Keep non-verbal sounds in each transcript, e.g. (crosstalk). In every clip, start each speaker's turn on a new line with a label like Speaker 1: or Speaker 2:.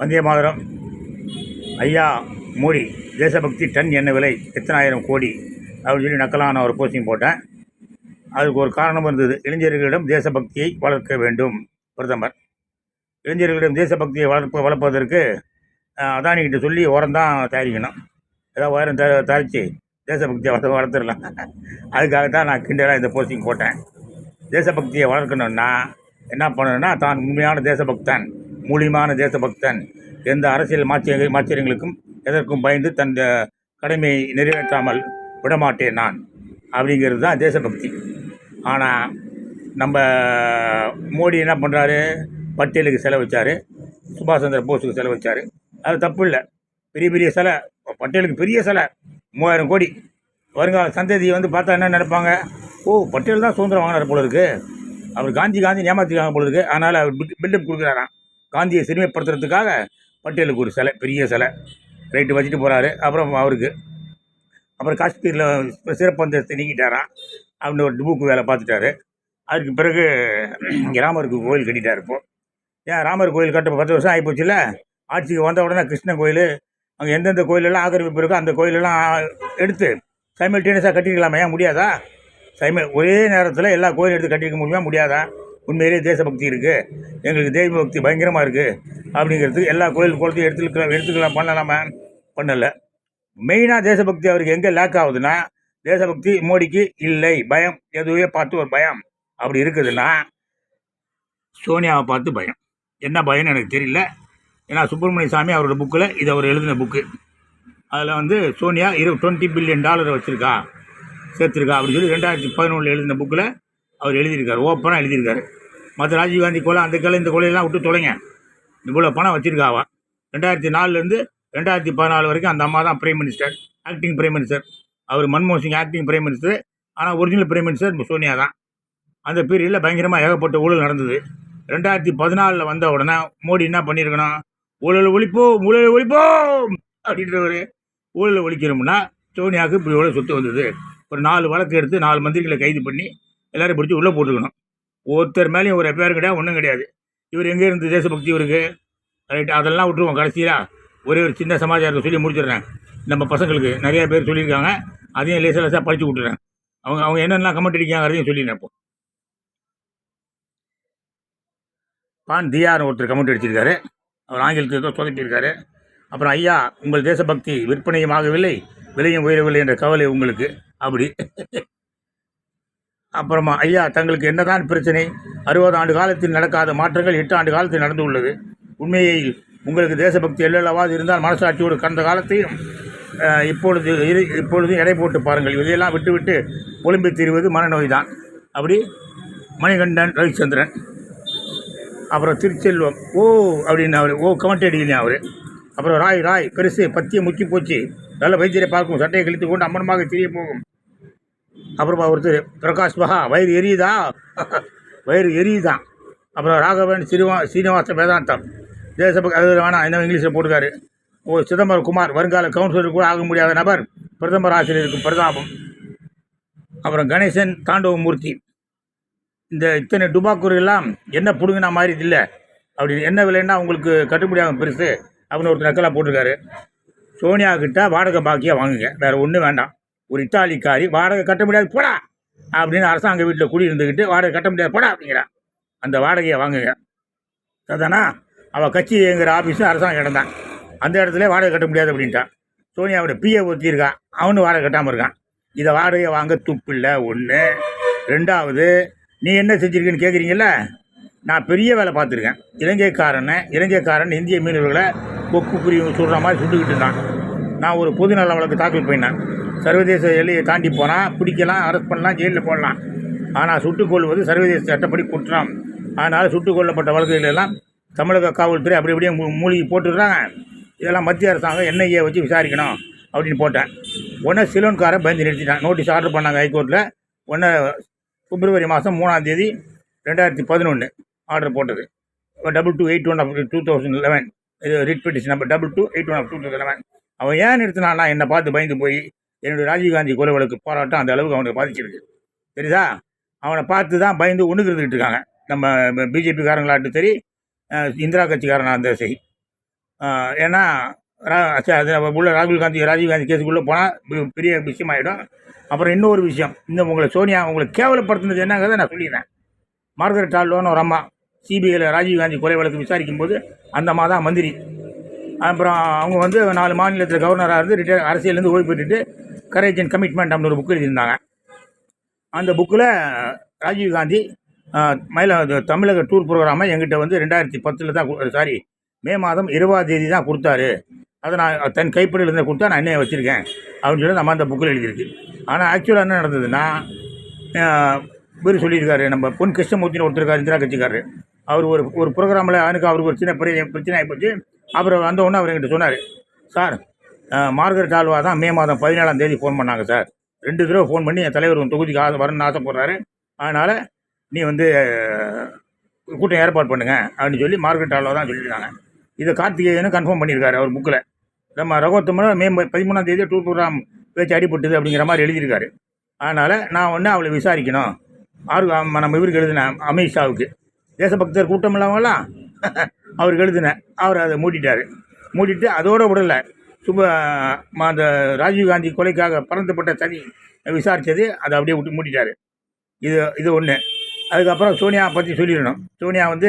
Speaker 1: வந்தே மாதரம். ஐயா மோடி தேசபக்தி டன் என்ன விலை? எத்தனாயிரம் கோடி? அப்படின்னு சொல்லி நக்கலான ஒரு போஸ்டிங் போட்டேன். அதுக்கு ஒரு காரணம் இருந்தது. இளைஞர்களிடம் தேசபக்தியை வளர்க்க வேண்டும் பிரதமர். இளைஞர்களிடம் தேசபக்தியை வளர்ப்ப வளர்ப்பதற்கு அதானிக்கிட்ட சொல்லி உரம் தான் தயாரிக்கணும். ஏதாவது உரம் த தயாரித்து தேசபக்தியை வளர்த்து வளர்த்துடலாம். அதுக்காக தான் நான் கிண்டலாக இந்த போஸ்டிங் போட்டேன். தேசபக்தியை வளர்க்கணும்னா என்ன பண்ணணும்னா தான் உண்மையான தேசபக்தன். மூலியமான தேசபக்தன் எந்த அரசியல் மாற்றிய மாச்சரியங்களுக்கும் எதற்கும் பயந்து தன் கடமையை நிறைவேற்றாமல் விடமாட்டேன் நான். அப்படிங்கிறது தான் தேசபக்தி. ஆனால் நம்ம மோடி என்ன பண்ணுறாரு பட்டேலுக்கு செலவு வச்சார். சுபாஷ் சந்திர போஸுக்கு செலவு வச்சார். அது தப்பு இல்லை. பெரிய பெரிய சிலை பட்டேலுக்கு பெரிய சிலை மூவாயிரம் கோடி. வருங்கால சந்ததியை வந்து பார்த்தா என்ன நினைப்பாங்க? ஓ பட்டேல் தான் சுதந்திரம் வாங்கினார் போல இருக்குது அவர் காந்தி காந்தி ஏமாத்திருக்காங்க போல இருக்குது அதனால் அவர் பில்டப் கொடுக்குறாராம். காந்தியை சிறுமைப்படுத்துறதுக்காக பட்டேலுக்கு ஒரு சிலை பெரிய சிலை. ரைட்டு வச்சுட்டு போகிறாரு அப்புறம் அவருக்கு அப்புறம் காஷ்மீரில் சிறப்பு அந்தஸ்து நீக்கிட்டாராம் அப்படின்னு ஒரு புக்கு வேலை பார்த்துட்டாரு. அதுக்கு பிறகு இங்கே ராமருக்கு கோயில் கட்டிட்டார் இப்போது ஏன் ராமர் கோயில் கட்ட பத்து வருஷம் ஆகிப்போச்சுல ஆட்சிக்கு வந்த உடனே கிருஷ்ணன் கோயில் அங்கே எந்தெந்த கோயிலெல்லாம் ஆக்கிரமிப்பு இருக்கோ அந்த கோயிலெல்லாம் எடுத்து சைமல்டேனியஸாக கட்டிக்கலாமா ஏன் முடியாதா? சைமல் ஒரே நேரத்தில் எல்லா கோயிலும் எடுத்து கட்டிக்க முடியுமா? முடியாதா? உண்மையிலேயே தேசபக்தி இருக்குது எங்களுக்கு தெய்வ பக்தி பயங்கரமாக இருக்குது அப்படிங்கிறதுக்கு எல்லா கோயில் குளத்தையும் எடுத்துக்கலாம் எடுத்துக்கலாம் பண்ணலாமா? பண்ணலை. மெயினாக தேசபக்தி அவருக்கு எங்கே லேக் ஆகுதுன்னா தேசபக்தி மோடிக்கு இல்லை. பயம். எதுவே பார்த்து ஒரு பயம். அப்படி இருக்குதுன்னா சோனியாவை பார்த்து பயம். என்ன பயம்னு எனக்கு தெரியல. ஏன்னா சுப்பிரமணிய சாமி அவரோட புக்கில் இது அவர் எழுதின புக்கு அதில் வந்து சோனியா இரு டுவெண்ட்டி பில்லியன் டாலர் வச்சுருக்கா. சேர்த்துருக்கா. அப்படின்னு சொல்லி ரெண்டாயிரத்தி பதினொன்றில் எழுதின புக்கில் அவர் எழுதியிருக்காரு. ஓப்பனாக எழுதியிருக்காரு. மற்ற ராஜீவ்காந்தி கொலை அந்த கொலை இந்த கொலையெல்லாம் விட்டு தொலைங்க. இவ்வளோ பணம் வச்சுருக்காவா? ரெண்டாயிரத்தி நாலுலேருந்து ரெண்டாயிரத்தி பதினாலு வரைக்கும் அந்த அம்மா தான் prime minister acting prime minister அவர் மன்மோகன் சிங் ஆக்டிங் பிரைம் மினிஸ்டர் ஆனால் ஒரிஜினல் பிரைம் மினிஸ்டர் சோனியா தான். அந்த பீரியடில் பயங்கரமாக ஏகப்பட்ட ஊழல் நடந்தது. ரெண்டாயிரத்தி பதினாலில் வந்த உடனே மோடி என்ன பண்ணியிருக்கணும்? ஊழல் ஒழிப்போம் ஊழல் ஒழிப்போம்! அப்படின்றவர் ஊழல் ஒழிக்கணும்னா சோனியாவுக்கு இப்படி எவ்வளோ சொத்து வந்தது. ஒரு நாலு வழக்கு எடுத்து நாலு மந்திரிகளை கைது பண்ணி எல்லாரும் பிடிச்சி உள்ளே போட்டுக்கணும். ஒருத்தர் மேலேயும் ஒரு எஃப்ஐஆர் கிடையாது ஒன்றும் கிடையாது. இவர் எங்கே இருந்து தேசபக்தி இவருக்கு? ரைட் அதெல்லாம் விட்டுருவோம் கடைசியாக ஒரே ஒரு சின்ன சமாச்சாரத்தை சொல்லி முடிச்சிடுறேன். நம்ம பசங்களுக்கு நிறைய பேர் சொல்லியிருக்காங்க அதையும் லேசாக லேசாக படித்து விட்டுறேன். அவங்க அவங்க என்னென்ன கமெண்ட் அடிக்காங்க அதையும் சொல்லிடுறேன் இப்போ. பான் தியார் ஒருத்தர் கமெண்ட் அடிச்சிருக்காரு. அவர் ஆங்கிலத்தில் ஏதோ சொதப்பியிருக்காரு. அப்புறம் ஐயா உங்கள் தேசபக்தி விற்பனையும் ஆகவில்லை விலையும் உயரவில்லை என்ற கவலை உங்களுக்கு. அப்படி. அப்புறமா ஐயா தங்களுக்கு என்னதான் பிரச்சனை? அறுபது ஆண்டு காலத்தில் நடக்காத மாற்றங்கள் எட்டு ஆண்டு காலத்தில் நடந்து உள்ளது உண்மையை உங்களுக்கு தேசபக்தி எல்லளவாது இருந்தால் மனசாட்சியோடு கடந்த காலத்தையும் இப்பொழுது இரு இப்பொழுது எடை போட்டு பாருங்கள். இதையெல்லாம் விட்டுவிட்டு ஒலிம்பி தீர்வது மனநோய் தான் அப்படி மணிகண்டன் ரவிச்சந்திரன் அப்புறம் திருச்செல்வம் ஓ அப்படின்னு அவர் ஓ கமெண்ட் அடிக்கலையா அவர். அப்புறம் ராய் ராய் பெருசு பத்தியம் முக்கி போச்சு. நல்ல வைத்தியரை பார்க்கும். சட்டையை கழித்து கொண்டு அம்மனமாக தெரிய போகும். அப்புறமா ஒருத்தர் பிரகாஷ் பஹா வயிறு எரியுதா? (laughs) வயிறு எரியுதான் அப்புறம் ராகவன் ஸ்ரீவா சீனிவாச வேதாந்தம். தேசபக்தி அது வேணாம் என்ன இங்கிலீஷில் போட்டுக்காரு. ஓ சிதம்பரம் குமார் வருங்கால கவுன்சிலர் கூட ஆக முடியாத நபர். பிரதமர் ஆசிரியருக்கு பிரதாபம். அப்புறம் கணேசன் தாண்டவமூர்த்தி. இந்த இத்தனை டுபாக்கூர் எல்லாம் என்ன பிடுங்கின மாதிரி இல்லை. அப்படி என்ன விலைன்னா உங்களுக்கு கட்டுப்படியாகும் பெருசு அப்படின்னு ஒருத்தர் நக்கலாக போட்டிருக்காரு. சோனியா கிட்ட வாடகை பாக்கியாக வாங்குங்க. வேறு ஒன்றும் வேண்டாம். ஒரு இத்தாலிக்காரி வாடகை கட்ட முடியாது போடா! அப்படின்னு அரசாங்க வீட்டில் குடியிருந்துக்கிட்டு வாடகை கட்ட முடியாது போடா! அப்படிங்கிறான் அந்த வாடகையை வாங்குங்க. அதானா? அவள் கட்சி எங்கிற ஆஃபீஸு அரசாங்கம் கிடந்தான் அந்த இடத்துல வாடகை கட்ட முடியாது அப்படின்ட்டான் சோனியாவோட பிஏ ஒருத்திருக்கான் அவனும் வாடகை கட்டாமல் இருக்கான். இதை வாடகையை வாங்க துப்பில்லை ஒன்று ரெண்டாவது நீ என்ன செஞ்சுருக்கேன்னு கேட்குறீங்கல்ல நான் பெரிய வேலை பார்த்துருக்கேன். இலங்கைக்காரனை இலங்கைக்காரன் இந்திய மீனவர்களை கொக்கு புரி சுடுற மாதிரி சுட்டுக்கிட்டு இருந்தான். நான் ஒரு பொது நல வழக்கு தாக்கல் பண்ணினேன். சர்வதேச எல்லையை தாண்டி போனால் பிடிக்கலாம் அரெஸ்ட் பண்ணலாம் ஜெயிலில் போடலாம். ஆனால் சுட்டுக் கொள்வது சர்வதேச சட்டப்படி குற்றம். அதனால் சுட்டுக் கொல்லப்பட்ட வழக்குகளெல்லாம் தமிழக காவல்துறை அப்படி அப்படியே மூ- மூழ்கி போட்டுடுறாங்க. இதெல்லாம் மத்திய அரசாங்கம் என்ஐஏ வச்சு விசாரிக்கணும் அப்படின்னு போட்டேன். உடனே சிலோன்காரன் பயந்து நிறுத்திட்டான். நோட்டீஸ் ஆர்டர் பண்ணாங்க ஹைகோர்ட்டில் உடனே பிப்ரவரி மாதம் மூணாம் தேதி ரெண்டாயிரத்தி பதினொன்று ஆர்டர் போட்டது. Double two eight one of two thousand eleven இது writ petition number double two eight one of two thousand eleven அவன் ஏன் நிறுத்தினான்னா என்னை பார்த்து பயந்து போய் என்னுடைய ராஜீவ்காந்தி கொலை வழக்கு போராட்டம் அந்த அளவுக்கு அவனை பாதிச்சிருக்கு. தெரியுதா? அவனை பார்த்து தான் பயந்து ஒன்றுக்கு இருந்துக்கிட்டு இருக்காங்க. நம்ம பிஜேபிக்காரங்களாட்டும் சரி இந்திரா கட்சிக்காரனாக இருந்தால் சரி. ஏன்னா ரா- சரி, அது உள்ள ராகுல் காந்தி ராஜீவ் காந்தி கேஸுக்குள்ளே போனால் பெரிய விஷயமாயிடும் அப்புறம் இன்னொரு விஷயம் இந்த உங்களை சோனியா உங்களை கேவலப்படுத்துனது என்னங்கிறத நான் சொல்லிடுறேன். மார்கரெட் டால்டோன்னு ஒரு அம்மா சிபிஐயில் ராஜீவ் காந்தி கொலை வழக்கு விசாரிக்கும் போது அந்த அம்மா தான் மந்திரி. அப்புறம் அவங்க வந்து நாலு மாநிலத்தில் கவர்னராக இருந்து ரிட்டையர் அரசியலேருந்து ஓய்வு பெற்றுட்டு கரேஜ் அண்ட் கமிட்மெண்ட் அப்படின்னு ஒரு புக் எழுதியிருந்தாங்க. அந்த புக்கில் ராஜீவ் காந்தி ஆஹ், மயில தமிழக டூர் ப்ரோக்ராமை எங்கிட்ட வந்து ரெண்டாயிரத்தி பத்தில் தான் சாரி மே மாதம் இருபதாம் தேதி தான் கொடுத்தாரு. அதை நான் தன் கைப்படையில் இருந்து கொடுத்தா நான் என்ன வச்சுருக்கேன் அப்படின்னு சொல்லி நம்ம அந்த புக்கில் எழுதியிருக்கு. ஆனால் ஆக்சுவலாக என்ன நடந்ததுன்னா இவர் சொல்லியிருக்காரு நம்ம பொன் கிருஷ்ணமூர்த்தின்னு ஒருத்தருக்கார் இந்திரா கட்சிக்காரர். அவர் ஒரு ஒரு ப்ரோக்ராமில் அவனுக்கு அவருக்கு ஒரு சின்ன பெரிய பிரச்சனை ஆகிப்போச்சு அப்புறம் வந்த அவர் என்கிட்ட சொன்னார் சார் மார்கரெட் ஆல்வா தான் மே மாதம் பதினேழாம் தேதி ஃபோன் பண்ணாங்க சார் ரெண்டு தடவை ஃபோன் பண்ணி என் தலைவர் உன் தொகுதிக்கு ஆசை வரணும்னு ஆசைப்படுறாரு அதனால் நீ வந்து கூட்டம் ஏற்பாடு பண்ணுங்க அப்படின்னு சொல்லி மார்கரெட் ஆளோ தான் சொல்லியிருக்காங்க. இதை கார்த்திகேயனும் கன்ஃபார்ம் பண்ணியிருக்காரு அவர் புக்கில் நம்ம ரகோத்தமனும் மே பதிமூணாம் தேதி டூர் ப்ரோக்ராம் பேச்சு அடிபட்டுது அப்படிங்கிற மாதிரி எழுதியிருக்காரு. அதனால் நான் ஒன்று அவளை விசாரிக்கணும். ஆர்வம் நம்ம இவருக்கு எழுதினேன் அமித்ஷாவுக்கு தேசபக்தர் கூட்டம் இல்லாமலாம் (laughs) அவருக்கு எழுதினேன் அவர் அதை மூடிட்டார். மூடிட்டு அதோட விடலை. சுப அந்த ராஜீவ்காந்தி கொலைக்காக பறந்துப்பட்ட தனி விசாரித்தது அதை அப்படியே விட்டு மூட்டிட்டார் இது இது ஒன்று அதுக்கப்புறம் சோனியா பற்றி சொல்லிடணும். சோனியா வந்து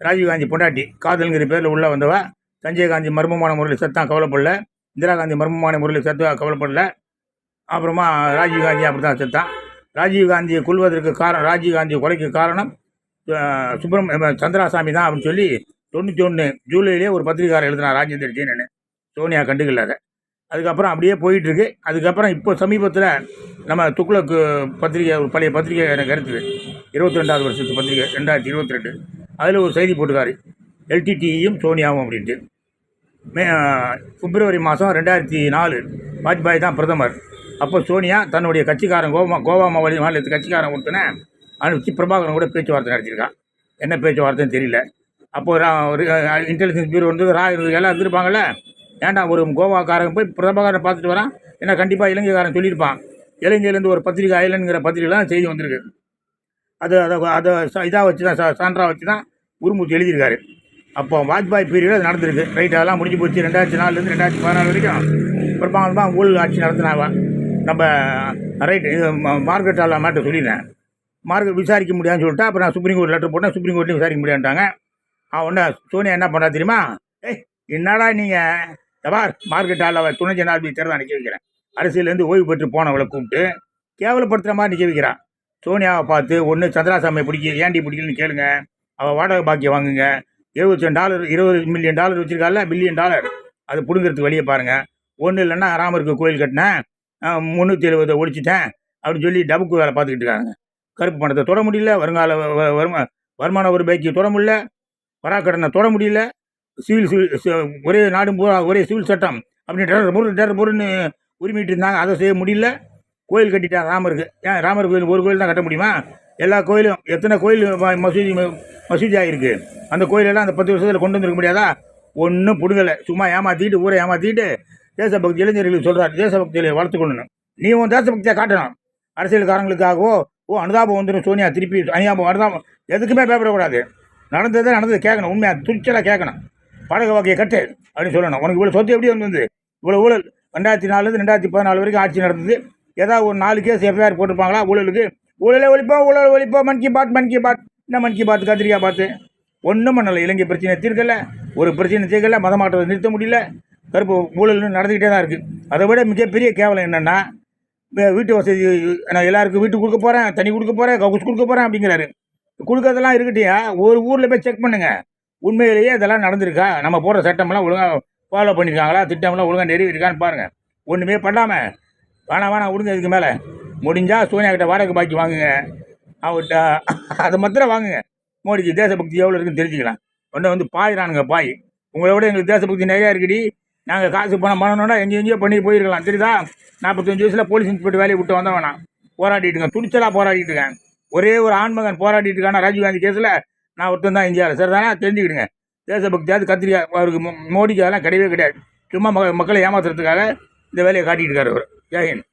Speaker 1: ராஜீவ்காந்தி பொண்டாட்டி. காதல்ங்கிற பேரில் உள்ளே வந்தவ. சஞ்சய் காந்தி மர்மமான முறையில் செத்தான் கவலைப்படல. இந்திரா காந்தி மர்மமான முறையில் செத்தா கவலைப்படல. அப்புறமா ராஜீவ்காந்தி அப்படி தான் செத்தான் ராஜீவ்காந்தியை கொல்வதற்கு காரணம் ராஜீவ்காந்தி கொலைக்கு காரணம் அஹ், சந்திராசாமி தான் அப்படின்னு சொல்லி தொண்ணூற்றி ஒன்று ஜூலையிலே ஒரு பத்திரிகாரர் எழுதினா ராஜேந்திர ஜீனன்னு சோனியா கண்டுக்கல அதை. அதுக்கப்புறம் அப்படியே போயிட்டுருக்கு. அதுக்கப்புறம் இப்போ சமீபத்தில் நம்ம துக்ளக் பத்திரிகை ஒரு பழைய பத்திரிகை எனக்கு கிடைச்சது இருபத்தி ரெண்டாவது வருஷத்து பத்திரிகை ரெண்டாயிரத்தி இருபத்தி ரெண்டு அதில் ஒரு செய்தி போட்டுக்காரு எல்டிடியும் சோனியாவும் அப்படின்ட்டு. மே பிப்ரவரி மாதம் ரெண்டாயிரத்தி நாலு வாஜ்பாய் தான் பிரதமர். அப்போ சோனியா தன்னுடைய கட்சிக்காரன் கோவா கோவா மாவட்ட மாநிலத்து கட்சிக்காரன் ஒருத்தனை அனுப்பிச்சு பிரபாகரன் கூட பேச்சுவார்த்தை நடத்தியிருக்கான். என்ன பேச்சுவார்த்தைன்னு தெரியல. அப்போது ரா- ஒரு இன்டெலிஜென்ஸ் பியூரோ வந்து ரா இருந்து எல்லாம் ஏன்டா ஒரு கோவாக்காரன் போய் பிரதமக்காரன் பார்த்துட்டு வரான்? ஏன்னா கண்டிப்பாக இலங்கைக்காரன் சொல்லியிருப்பான். இலங்கையிலேருந்து ஒரு பத்திரிகை ஐலண்டுங்கிற பத்திரிகைலாம் செய்தி வந்திருக்கு. அது அதை அதை இதாக வச்சு தான் சான்றாக வச்சு தான் குருமூர்த்தி எழுதியிருக்காரு. அப்போ வாஜ்பாய் பீரியட் அது நடந்திருக்கு. ரைட் அதெல்லாம் முடிஞ்சு போச்சு. ரெண்டாயிரத்தி நாலுலேருந்து ரெண்டாயிரத்தி பதினாலு வரைக்கும் பிரபாகரமாக ஊழல் ஆட்சி நடத்தினாவ நம்ம ரைட் இது மார்க்கெட் ஆள மாட்ட சொல்லிடுறேன் மார்க்கெட் விசாரிக்க முடியாதுன்னு சொல்லிட்டு அப்புறம் நான் சுப்ரீம் கோர்ட் லெட்டர் போட்டேன். சுப்ரீம் கோர்ட்லேயும் விசாரிக்க முடியாண்டாங்க அவன் ஒன்று சோனியா என்ன பண்ணா தெரியுமா? ஏய் என்னடா நீங்கள் தபார் மார்க்கெட் ஆள துணை ஜனாதிபதி தேர்தல் நிற்க வைக்கிறேன். அரசியலேருந்து ஓய்வு பெற்று போனவளை கூப்பிட்டு கேவலப்படுத்துகிற மாதிரி நிற்க வைக்கிறான். சோனியாவை பார்த்து ஒன்று சந்திராசாமியை பிடிக்க ஏன்டி பிடிக்கலன்னு கேளுங்க. அவள் வாடகை பாக்கியம் வாங்குங்க. இருபத்தி ரெண்டு டாலர் இருபது மில்லியன் டாலர் வச்சிருக்கால பில்லியன் டாலர். அது பிடுங்கிறதுக்கு வழியை பாருங்கள் ஒன்றும் இல்லைன்னா ராமருக்கு கோயில் கட்டினேன். முந்நூற்றி எழுபதை ஒழிச்சிட்டேன். அப்படின்னு சொல்லி டபுக்கு வேலை பார்த்துக்கிட்டு இருக்காங்க. கருப்பு பணத்தை தொட முடியல. வருங்கால வ- வருமா வருமான ஒரு பைக்கு தொட முடியல. வராக்கடனை தொட முடியல. சிவில் சிவில் ஒரே நாடும் பூரா ஒரே சிவில் சட்டம். அப்படின்னு டெரர் பொருள் டெரர் பொருள்னு உரிமிட்டு இருந்தாங்க. அதை செய்ய முடியல. கோயில் கட்டிட்டாங்க ராமருக்கு. ஏன் ராமர் கோயில் ஒரு கோயில் தான் கட்ட முடியுமா? எல்லா கோயிலும் எத்தனை கோயில் மசூதி மசூதி ஆகிருக்கு அந்த கோயிலெல்லாம் அந்த பத்து வருஷத்தில் கொண்டு வந்துருக்க முடியாதா? ஒன்றும் பிடுங்கலை. சும்மா ஏமாற்றிட்டு ஊரை ஏமாற்றிட்டு தேசபக்தி இளைஞர்களுக்கு சொல்கிறார் தேசபக்தியை வளர்த்துக்கொள்ளணும் நீ உன் தேசபக்தியை காட்டணும். அரசியல்காரங்களுக்காகவோ ஓ அனுதாபம் வந்துடும் சோனியா திருப்பி அனுதாபம் அனுதாபம். எதுக்குமே பயப்படக்கூடாது. நடந்ததை நடந்தது. கேட்கணும். உண்மையாக துணிச்சலாக கேட்கணும். படகு வாக்கையை கட்டு அப்படின்னு சொல்லணும். உனக்கு இவ்வளோ சொத்து எப்படி வந்து இவ்வளோ ஊழல். ரெண்டாயிரத்தி நாலுலேருந்து ரெண்டாயிரத்தி பதினாலு வரைக்கும் ஆட்சி நடந்தது. ஏதாவது ஒரு நாலு கேஸ் எஃப்ஐஆர் போட்டிருப்பாங்களா? ஊழலுக்கு. ஊழலை ஒழிப்போம் ஊழல் ஒழிப்போம். மன் கி பாத் மன் கி பாத் என்ன மன் கி பாத் கத்திரிக்காய் பார்த்து ஒன்றும் பண்ணலை. இலங்கை பிரச்சனை தீர்க்கல. ஒரு பிரச்சனை தீர்க்கல. மதமாற்றத்தை நிறுத்த முடியல. கருப்பு ஊழல் நடந்துக்கிட்டே தான் இருக்குது அதை விட மிகப்பெரிய கேவலம் என்னென்னா வீட்டு வசதி நான் எல்லாருக்கும் வீட்டு கொடுக்க போகிறேன் தண்ணி கொடுக்க போகிறேன் கவுஸ் கொடுக்க போகிறேன் அப்படிங்கிறாரு. கொடுக்கறதெல்லாம் இருக்கட்டியா ஒரு ஊரில் போய் செக் பண்ணுங்கள் உண்மையிலேயே இதெல்லாம் நடந்திருக்கா? நம்ம போடுற சட்டமெல்லாம் ஒழுங்காக ஃபாலோ பண்ணியிருக்காங்களா திட்டமெல்லாம் ஒழுங்காக நிறைவேறிருக்கான்னு பாருங்கள் ஒன்றுமே பண்ணாமல் வேணாம் வேணாம் விடுங்க இதுக்கு மேலே. முடிஞ்சால் சோனியா கிட்ட வாடகை பாக்கி வாங்குங்க. அவர்கிட்ட அதை மாத்திரம் வாங்குங்க. மோடிக்கு தேசபக்தி எவ்வளோ இருக்குன்னு தெரிஞ்சுக்கலாம். ஒன்று வந்து பாயிறானுங்க பாய். உங்களை விட எங்களுக்கு தேசபக்தி நிறையா இருக்குடி. நாங்கள் காசு பணம் பண்ணணும்னா எங்கேயும் எங்கேயோ பண்ணி போயிருக்கலாம். தெரியுதா? நாற்பத்தஞ்சு வயசில் போலீஸ் இன்ஸ்பெக்டர் வேலையை விட்டு வந்த வேணாம் போராடிட்டு இருக்கேன். துணிச்சலாக போராடிட்டு இருக்கேன். ஒரே ஒரு ஆண்மகன் போராடிட்டு இருக்கான? ராஜீவ்காந்தி கேஸில் நான் ஒருத்தன் தான் இந்தியாவில். சார் தானே தெரிஞ்சுக்கிடுங்க. தேசபக்தியாவது கத்திரிக்காய் அவருக்கு மோடிக்கு அதெல்லாம் கிடையவே கிடையாது. சும்மா மக்களை ஏமாத்துறதுக்காக இந்த வேலையை காட்டிகிட்டு இருக்காரு அவர். ஜெயஹிந்த்